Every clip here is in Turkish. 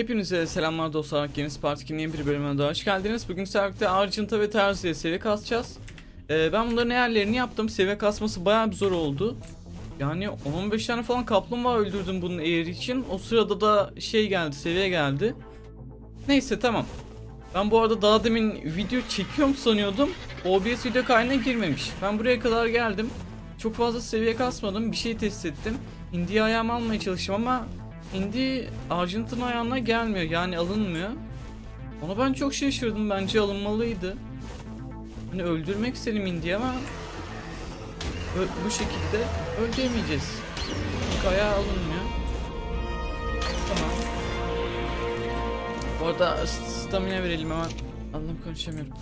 Hepinize selamlar dostlar. Yeni Spartak'ın yeni bir bölümüne daha hoş geldiniz. Bugün Servik'te Argenta ve Terzi'ye seviye kasacağız. Ee, ben bunların ayarlarını yaptım. Seviye kasması bayağı bir zor oldu. Yani 10-15 tane falan kaplumbağa öldürdüm bunun eğri için. O sırada da şey geldi, seviye geldi. Neyse tamam. Ben bu arada daha demin video çekiyorum sanıyordum. OBS video kaydına girmemiş. Ben buraya kadar geldim. Çok fazla seviye kasmadım. Bir şey test ettim. Hindi'yi ayağıma almaya çalıştım ama Hindi Arjantin ayağına gelmiyor. Yani alınmıyor. Ona ben çok şaşırdım. Bence alınmalıydı. Hani öldürmek istedim Hindi'yi ama bu şekilde öldüremeyeceğiz. Ayağı alınmıyor. Tamam. Bu arada st- stamina verelim hemen. Allah'ım konuşamıyorum.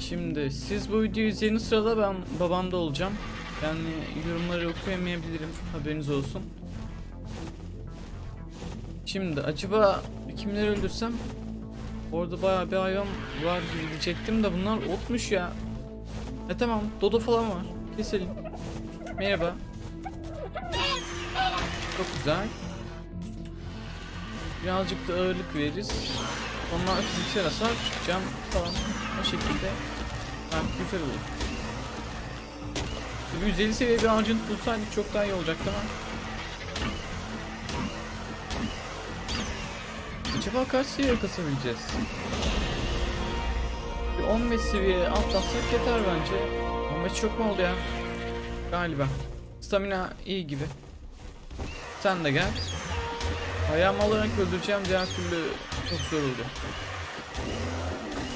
Şimdi siz bu videoyu izlediğiniz sırada ben babamda olacağım. Yani yorumları okuyamayabilirim. Haberiniz olsun. Şimdi acaba kimleri öldürsem? Orada bayağı bir hayvan var gibi diyecektim de bunlar otmuş ya. E tamam dodo falan var. Keselim. Merhaba. Çok güzel. Birazcık da ağırlık veririz. Onlar fiziksel hasar, cam falan o şekilde. Ha, güzel olur. Bir 150 seviye bir Argent bulsaydık çok daha iyi olacaktı ama. Acaba kaç seviye kasabileceğiz? Bir 15 seviye atlatsak yeter bence. 15 çok mu oldu ya? Galiba. Stamina iyi gibi. Sen de gel. Ayağımı alarak öldüreceğim diğer türlü çok zor oldu.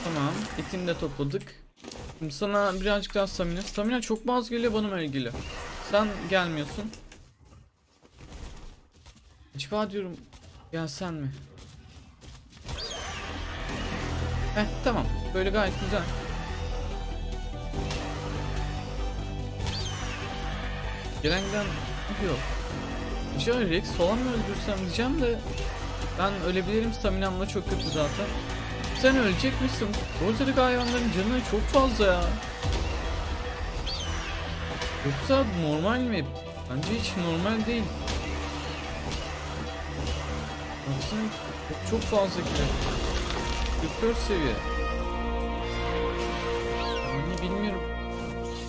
Tamam. Etini de topladık. Şimdi sana birazcık daha stamina. Stamina çok mu az geliyor bana geliyor? Sen gelmiyorsun. Acaba diyorum gelsen mi? Heh tamam. Böyle gayet güzel. Gelen giden yok. Acaba Rex falan mı öldürsem diyeceğim de ben ölebilirim staminamla çok kötü zaten. Sen ölecek misin? Ortadaki hayvanların canı çok fazla ya. Yoksa normal mi? Bence hiç normal değil. Baksana çok fazla kilo. 44 seviye. Yani bilmiyorum.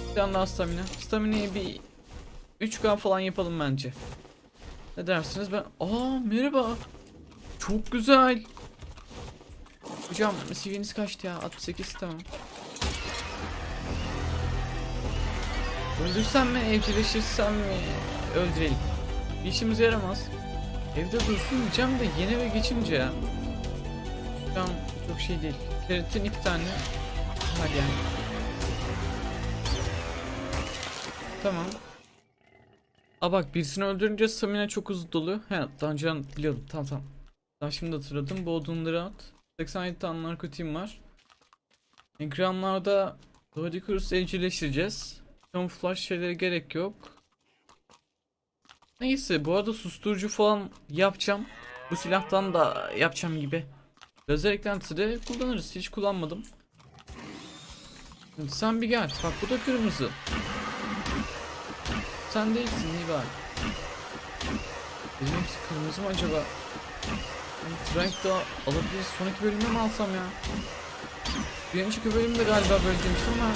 Bir tane daha stamina. Stamina'yı bir 3K falan yapalım bence. Ne dersiniz ben? Aa merhaba. Çok güzel. Hocam seviyeniz kaçtı ya? 68 tamam. Öldürsem mi evcilleşirsem mi öldürelim. İşimize yaramaz. Evde dursun diyeceğim de yeni eve geçince ya. Şu an çok şey değil. Keratin iki tane. Hadi yani. Tamam. Aa bak birisini öldürünce stamina çok hızlı doluyor. He daha önce biliyordum. Tamam tamam. Daha şimdi hatırladım. Bu odunları at. 87 tane narkotiğim var. Ekranlarda Dodicurus evcilleştireceğiz. Camouflage şeylere gerek yok. Neyse bu arada susturucu falan yapacağım. Bu silahtan da yapacağım gibi. Lazer eklentisi kullanırız. Hiç kullanmadım. Şimdi sen bir gel. Bak bu da kırmızı. Sen değilsin iyi bari. Benim hepsi kırmızı mı acaba? Yani Trank da alabiliriz. Sonraki bölümde mi alsam ya? Bir önceki bölümde galiba böyle demiştim ama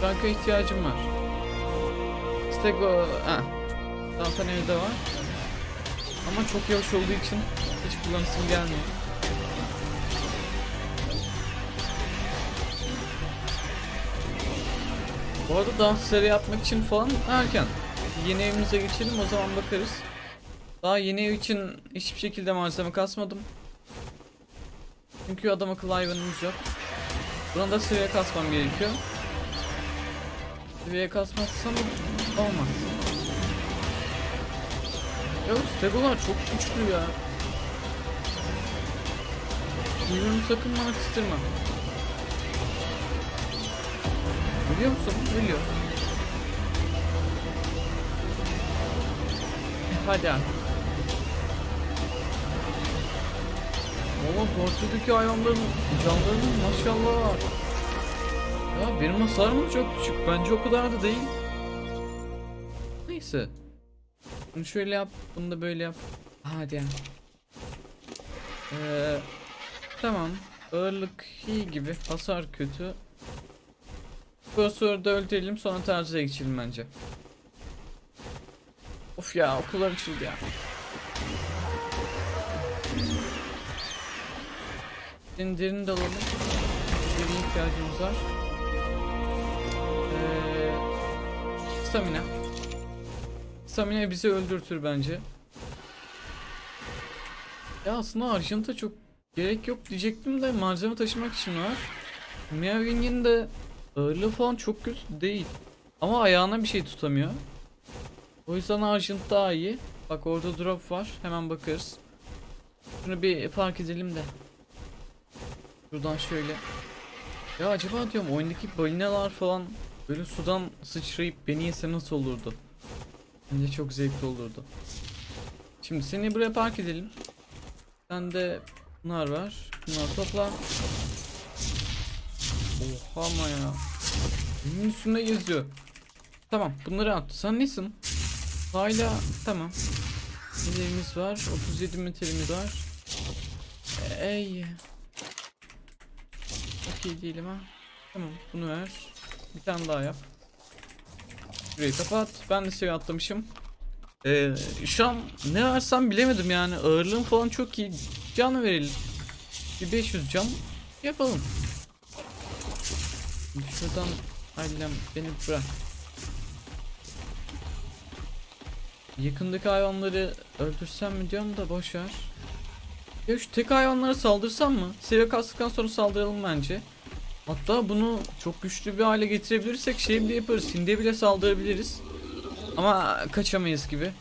Trank'a ihtiyacım var. Stego... Ha. Zaten evde var. Ama çok yavaş olduğu için hiç kullanısım gelmiyor. Bu arada seri yapmak için falan erken. Yeni evimize geçelim o zaman bakarız. Daha yeni ev için hiçbir şekilde malzeme kasmadım. Çünkü adam akıllı hayvanımız yok. Buna da seviye kasmam gerekiyor. Seviye kasmazsam olmaz. Ya stegolar çok güçlü ya. Kuyruğunu sakın bana. Biliyor musun? Biliyor. Hadi abi. Valla portadaki hayvanların canlarının maşallah var. Ya benim hasarım çok düşük. Bence o kadar da değil. Neyse. Bunu şöyle yap. Bunu da böyle yap. Hadi ya. Ee, tamam. Ağırlık iyi gibi. Hasar kötü. Bu soruda öldürelim sonra tercihe geçelim bence. Of ya okullar açıldı ya. Senin derini de alalım. Derin ihtiyacımız var. Ee, stamina. Stamina bizi öldürtür bence. Ya aslında Argent'a çok gerek yok diyecektim de malzeme taşımak için var. Meowing'in de ağırlığı falan çok kötü değil. Ama ayağına bir şey tutamıyor. O yüzden Argent daha iyi. Bak orada drop var. Hemen bakarız. Şunu bir fark edelim de. Şuradan şöyle. Ya acaba diyorum oyundaki balinalar falan böyle sudan sıçrayıp beni yese nasıl olurdu? Bence çok zevkli olurdu. Şimdi seni buraya park edelim. Sende bunlar var. Bunları topla. Oha ama ya. Bunun üstünde geziyor. Tamam bunları at. Sen nesin? Hala tamam. Nelerimiz var? 37 metremiz var. Ey. Okey değilim ha. Tamam bunu ver. Bir tane daha yap. Şurayı kapat. Ben de seviye atlamışım. Ee, şu an ne versem bilemedim yani. Ağırlığım falan çok iyi. Can verelim. Bir 500 can yapalım. Şuradan ailem beni bırak. Yakındaki hayvanları öldürsem mi diyorum da boş ver. Ya şu tek hayvanlara saldırsam mı? Seviye kastıktan sonra saldıralım bence. Hatta bunu çok güçlü bir hale getirebilirsek şey bile yaparız. Hinde bile saldırabiliriz. Ama kaçamayız gibi.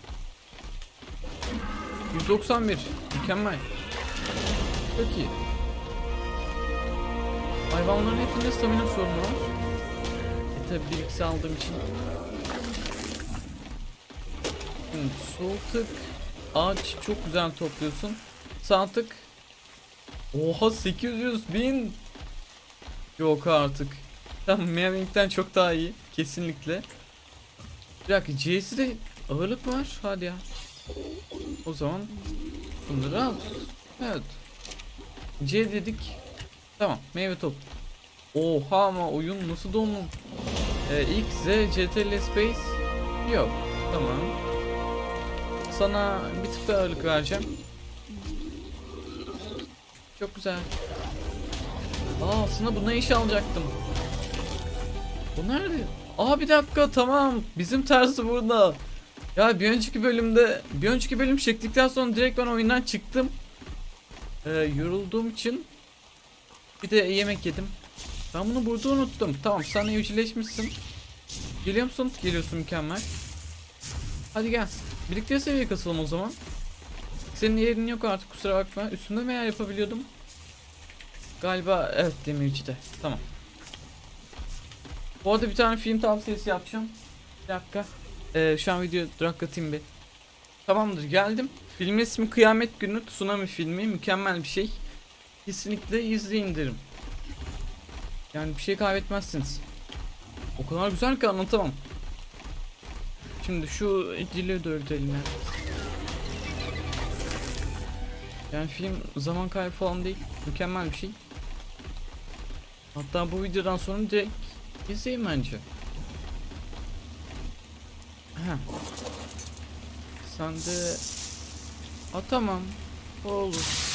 191 mükemmel. Çok iyi. Hayvanların hepsinde stamina sorunu var. E tabi bir ikisi aldığım için. Şimdi sol tık. Ağaç çok güzel topluyorsun. Sağ tık. Oha 800 bin. Yok artık. Tamam Meowing'den çok daha iyi. Kesinlikle. Bir dakika C'si ağırlık var. Hadi ya. O zaman Bunları al. Evet. C dedik Tamam meyve top. Oha ama oyun nasıl dondu? Ee, X, Z, CTRL Space? Yok Tamam. Sana bir tık daha ağırlık vereceğim. Çok güzel. Aa aslında buna iş alacaktım? Bu nerede? Aa bir dakika tamam. Bizim tersi burada. Ya bir önceki bölümde Bir önceki bölüm çektikten sonra direkt ben oyundan çıktım. Ee, Yorulduğum için Bir de yemek yedim. Ben bunu burada unuttum. Tamam sen evcilleşmişsin. Geliyor musun? Geliyorsun mükemmel. Hadi gel. Birlikte seviye kasalım o zaman. Senin yerin yok artık kusura bakma. Üstünde mi yer yapabiliyordum? Galiba evet demircide Tamam. Bu arada bir tane film tavsiyesi yapacağım. Bir dakika. Ee, Şu an video duraklatayım bir. Tamamdır geldim. Filmin ismi Kıyamet Günü Tsunami filmi. Mükemmel bir şey Kesinlikle izleyin derim Yani bir şey kaybetmezsiniz O kadar güzel ki anlatamam Şimdi şu dili de öldürelim ya. Yani film zaman kaybı falan değil. Mükemmel bir şey. Hatta bu videodan sonra direkt izleyin bence. Heh. Sen de... Ha tamam. O olur.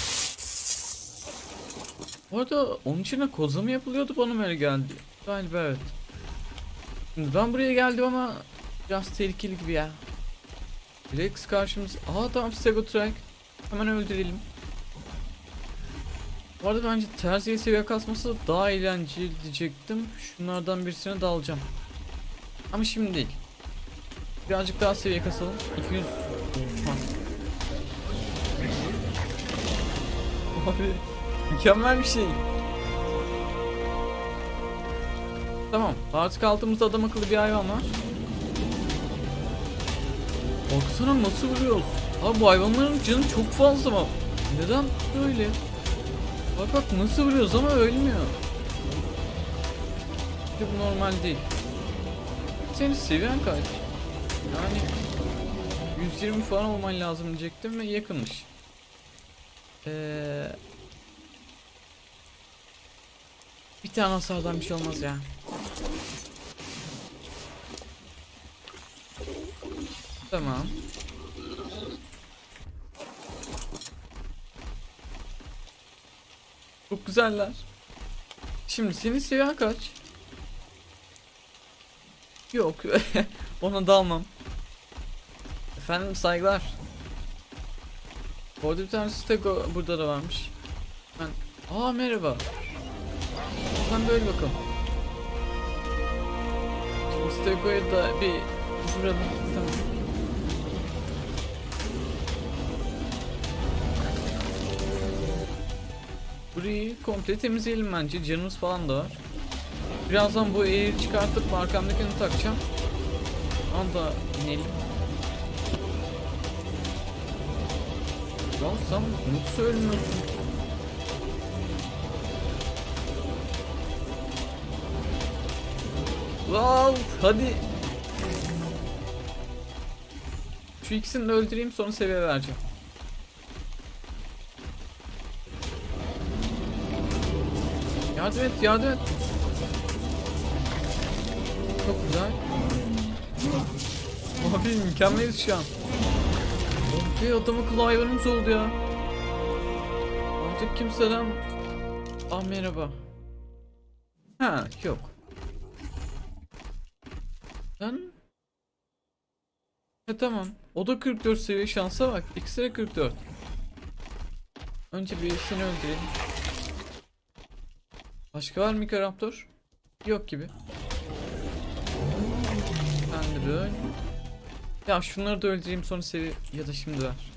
Bu arada onun içine koza mı yapılıyordu bana mı öyle geldi? Galiba evet. Şimdi ben buraya geldim ama biraz tehlikeli gibi ya. Rex karşımız. Aa tamam Stegotrike. Hemen öldürelim. Bu arada bence terziye seviye kasması daha eğlenceli diyecektim. Şunlardan birisine dalacağım. Ama şimdi değil. Birazcık daha seviye kasalım. 200. Oha. Abi mükemmel bir şey. Tamam. Artık altımızda adam akıllı bir hayvan var. Baksana nasıl vuruyoruz. Abi bu hayvanların canı çok fazla mı? Neden böyle? Bak bak nasıl vuruyoruz ama ölmüyor. İşte bu normal değil. Senin seviyen kaç? Yani 120 falan olman lazım diyecektim ve yakınmış. Ee, hasardan bir şey olmaz ya. Tamam. Çok güzeller. Şimdi senin seviyen kaç? Yok. Ona dalmam. Efendim saygılar. Orada bir tane burada da varmış. Ben... Aa merhaba. Sen böyle bakalım. Şimdi stegoya da bir vuralım. Tamam. Burayı komple temizleyelim bence. Canımız falan da var. Birazdan bu eğri çıkartıp arkamdakini takacağım. Onu da inelim. Lan sen nasıl ölmüyorsun? Wow, hadi. Şu ikisini öldüreyim sonra seviye vereceğim. Yardım et, yardım et. Çok güzel. Abi mükemmeliz şu an. Abi adamı Cliver'ımız oldu ya. Artık kimseden... Ah merhaba. Ha yok. Sen... E tamam. O da 44 seviye şansa bak. İkisi de 44. Önce bir seni öldürelim. Başka var mı Mikaraptor? Yok gibi. Sen de öl. Ya şunları da öldüreyim sonra sevi ya da şimdi ver.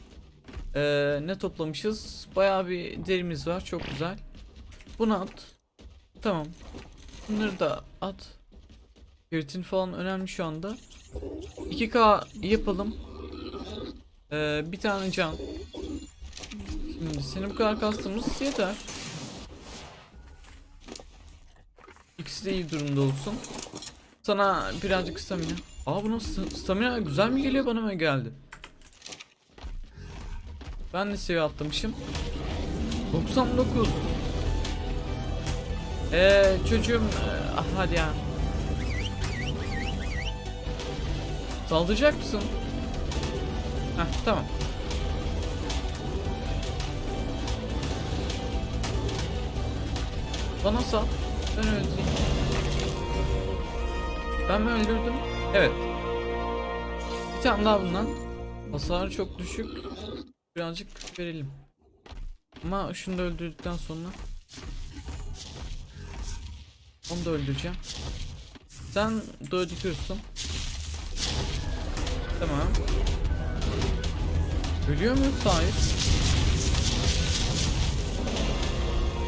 Ee, ne toplamışız? Bayağı bir derimiz var. Çok güzel. Bunu at. Tamam. Bunları da at. Keritin falan önemli şu anda. 2K yapalım. Ee, bir tane can. Şimdi senin bu kadar kastımız yeter. İkisi de iyi durumda olsun. Sana birazcık stamina. Aa bunun st- stamina güzel mi geliyor bana mı geldi? Ben de seviye atlamışım. 99. Eee çocuğum eee, ah, hadi ya. Saldıracak mısın? Heh tamam. Bana sal. Ben öldüreyim. Ben mi öldürdüm? Evet. Bir tane daha bundan. Hasarı çok düşük. Birazcık verelim. Ama şunu da öldürdükten sonra onu da öldüreceğim. Sen dövdükürsün. Tamam. Ölüyor muyuz? Hayır.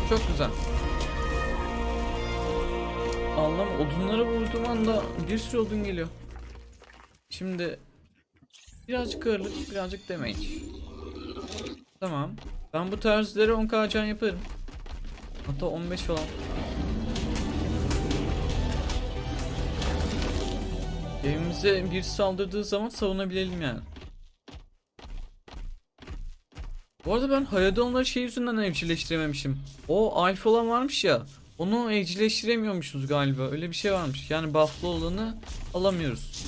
Çok güzel. Allah'ım odunlara vurduğum anda bir sürü odun geliyor. Şimdi birazcık ağırlık, birazcık damage. Tamam. Ben bu terzilere 10k can yaparım. Hatta 15 falan. Evimize bir saldırdığı zaman savunabilelim yani. Bu arada ben Hayadonları şey yüzünden evcilleştirememişim. O alfa olan varmış ya. Onu evcilleştiremiyormuşuz galiba. Öyle bir şey varmış. Yani buff'lı olanı alamıyoruz.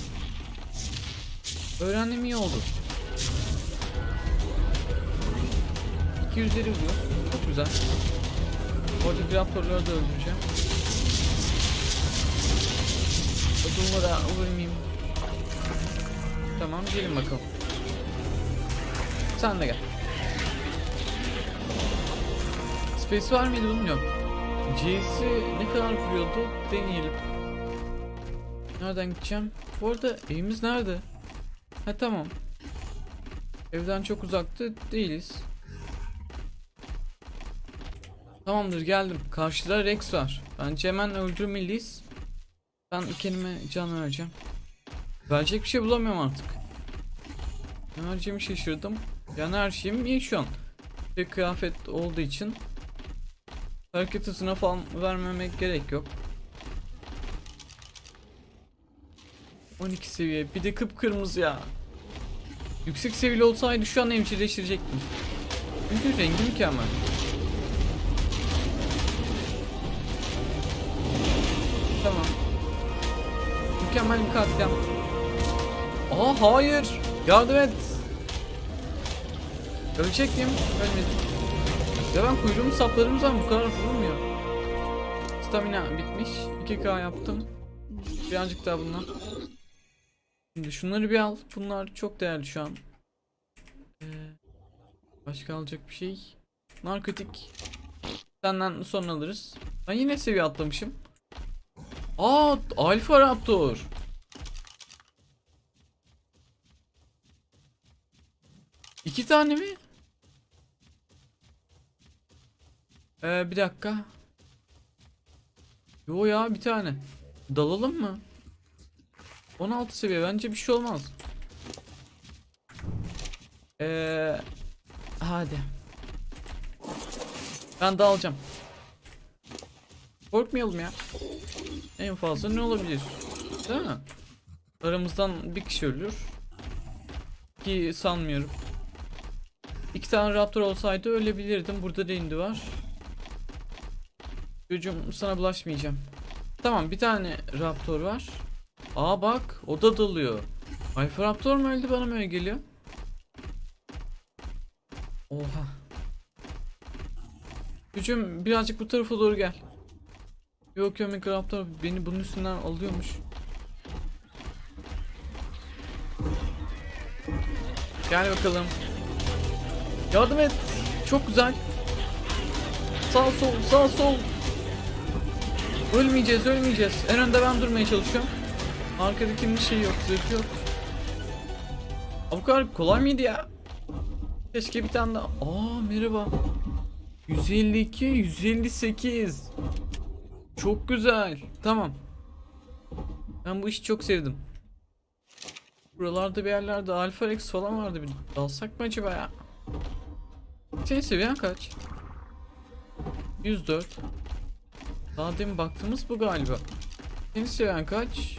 Öğrendim iyi oldu. 250 vuruyor. Çok güzel. Orada raptorları da öldüreceğim. Odunlara vurmayayım. Tamam gelin bakalım. Sen de gel. Space var mıydı bilmiyorum. C'si ne kadar vuruyordu deneyelim. Nereden gideceğim? Bu arada evimiz nerede? Ha tamam. Evden çok uzakta değiliz. Tamamdır geldim. Karşıda Rex var. Bence hemen öldürmeliyiz. Ben kendime can vereceğim. Verecek bir şey bulamıyorum artık. Ne vereceğimi şaşırdım. Yani her şeyim iyi şu an. Bir kıyafet olduğu için hareket hızına falan vermemek gerek yok. 12 seviye. Bir de kıpkırmızı ya. Yüksek seviyeli olsaydı şu an evcilleştirecektim. Çünkü rengi mükemmel. Tamam. Mükemmel bir katliam. Aa hayır. Yardım et. Ölecek miyim? Ölmedim. Ya ben kuyruğumu sapladığım zaman bu kadar vurulmuyor. Stamina bitmiş. 2k yaptım. Birazcık daha bundan. Şimdi şunları bir al. Bunlar çok değerli şu an. Ee, başka alacak bir şey. Narkotik. Senden sonra alırız. Ben yine seviye atlamışım. Aa, Alfa Raptor. İki tane mi? Ee, bir dakika. Yo ya bir tane. Dalalım mı? 16 seviye bence bir şey olmaz. Ee, hadi. Ben dalacağım. Korkmayalım ya. En fazla ne olabilir? Değil mi? Aramızdan bir kişi ölür. Ki sanmıyorum. İki tane raptor olsaydı ölebilirdim. Burada da indi var. Çocuğum sana bulaşmayacağım. Tamam bir tane raptor var. Aa bak o da dalıyor. Alfa raptor mu öldü bana mı öyle geliyor? Oha. Gücüm birazcık bu tarafa doğru gel. Yok yok Mega Raptor beni bunun üstünden alıyormuş. Gel bakalım. Yardım et. Çok güzel. Sağ sol sağ sol. Ölmeyeceğiz ölmeyeceğiz. En önde ben durmaya çalışıyorum. Arkadakinin şey yok zırhı yok. Aa, kolay mıydı ya? Keşke bir tane daha. Aa merhaba. 152 158. Çok güzel. Tamam. Ben bu işi çok sevdim. Buralarda bir yerlerde Alpha Rex falan vardı bir. Dalsak mı acaba ya? Senin seviyen kaç? 104. Daha demin baktığımız bu galiba. Senin seviyen kaç?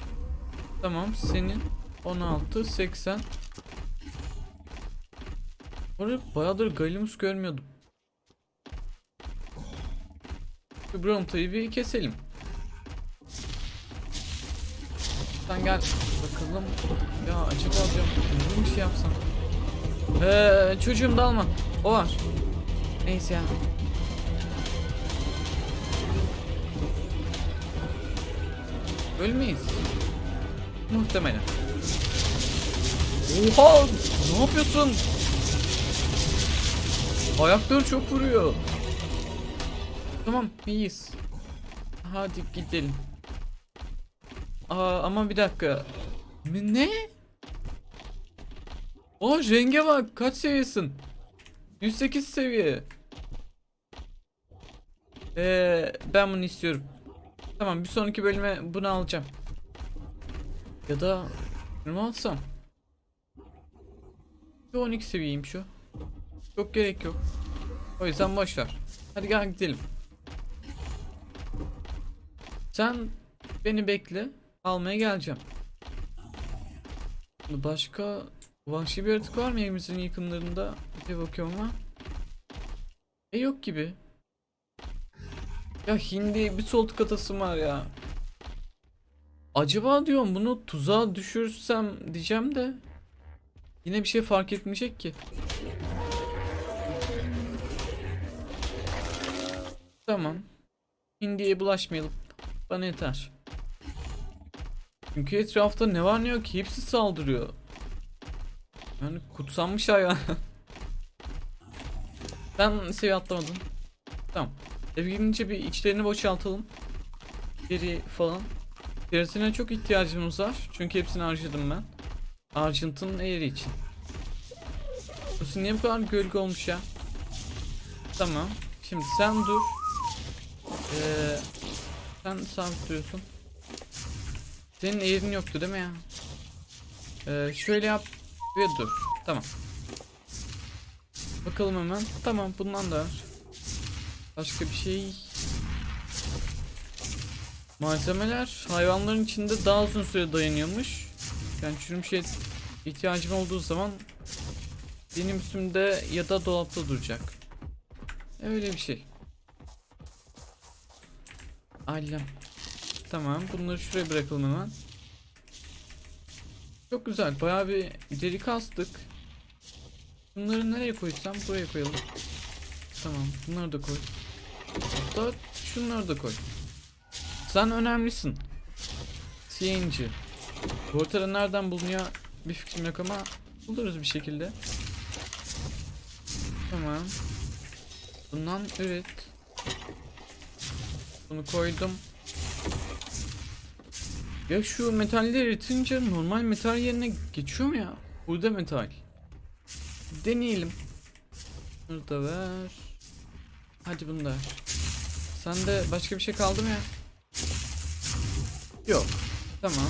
Tamam senin 16 80. Orada bayağıdır Galimus görmüyordum. Şu Bronta'yı bir keselim. Sen gel bakalım. Ya acaba diyorum bir şey yapsam. Ee, çocuğum dalma. O var. Neyse ya. Ölmeyiz. Muhtemelen. Oha! Ne yapıyorsun? Ayakları çok vuruyor. Tamam iyiyiz. Hadi gidelim. Aa ama bir dakika. Ne? O renge bak kaç seviyesin? 108 seviye. Ee, ben bunu istiyorum. Tamam bir sonraki bölüme bunu alacağım. Ya da bunu alsam? Bir 12 seviyeyim şu. Çok gerek yok. O yüzden boş. Hadi gel gidelim. Sen beni bekle. Almaya geleceğim. Başka vahşi bir yaratık var mı evimizin yakınlarında? Bir bakıyorum ama. E yok gibi. Ya hindi bir soltuk atasım var ya. Acaba diyorum bunu tuzağa düşürsem diyeceğim de. Yine bir şey fark etmeyecek ki. Tamam. Hindiye bulaşmayalım. Bana yeter. Çünkü etrafta ne var ne yok hepsi saldırıyor. Yani kutsanmış hayvan. Ben seviye atlamadım. Tamam. Eve gidince bir içlerini boşaltalım. Geri falan. Keratine çok ihtiyacımız var. Çünkü hepsini harcadım ben. Argent'ın eğri için. Burası niye bu kadar gölge olmuş ya? Tamam. Şimdi sen dur. Ee, sen sabit duruyorsun. Senin eğrin yoktu değil mi ya? Ee, şöyle yap ve dur. Tamam. Bakalım hemen. Tamam bundan da. Başka bir şey. Malzemeler hayvanların içinde daha uzun süre dayanıyormuş. Yani çürümüş şey ihtiyacım olduğu zaman benim üstümde ya da dolapta duracak. Öyle bir şey. Ailem. Tamam bunları şuraya bırakalım hemen. Çok güzel bayağı bir deri kastık. Bunları nereye koysam buraya koyalım. Tamam bunları da koy. Hatta şunları da koy. Sen önemlisin. CNG. Bu ortada nereden bulunuyor bir fikrim yok ama buluruz bir şekilde. Tamam. Bundan üret. Bunu koydum. Ya şu metalleri eritince normal metal yerine geçiyor mu ya? Burada metal. Deneyelim. Bunu da ver. Hadi bunu da ver. Sende başka bir şey kaldı mı ya? Yok. Tamam.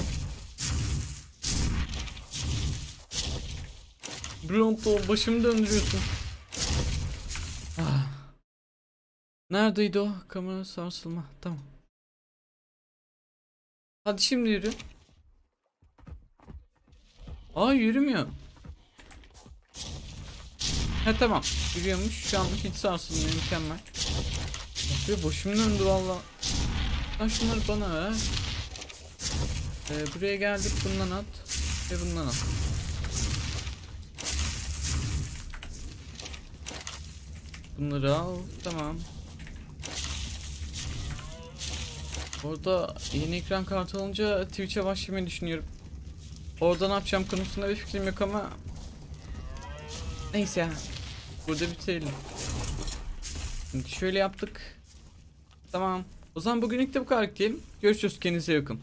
Bronto başımı döndürüyorsun. Ah. Neredeydi o? Kamera sarsılma. Tamam. Hadi şimdi yürü. Aa yürümüyor. He tamam. Yürüyormuş. Şu anlık hiç sarsılmıyor. Mükemmel. Ve başım döndü valla. Sen şunları bana ver. Ee, buraya geldik. Bundan at. Ve bundan at. Bunları al. Tamam. Orada yeni ekran kartı alınca Twitch'e başlamayı düşünüyorum. Orada ne yapacağım konusunda bir fikrim yok ama Neyse. Burada bitirelim. Şimdi şöyle yaptık. Tamam. O zaman bugünlük de bu kadar diyelim. Görüşürüz kendinize iyi bakın.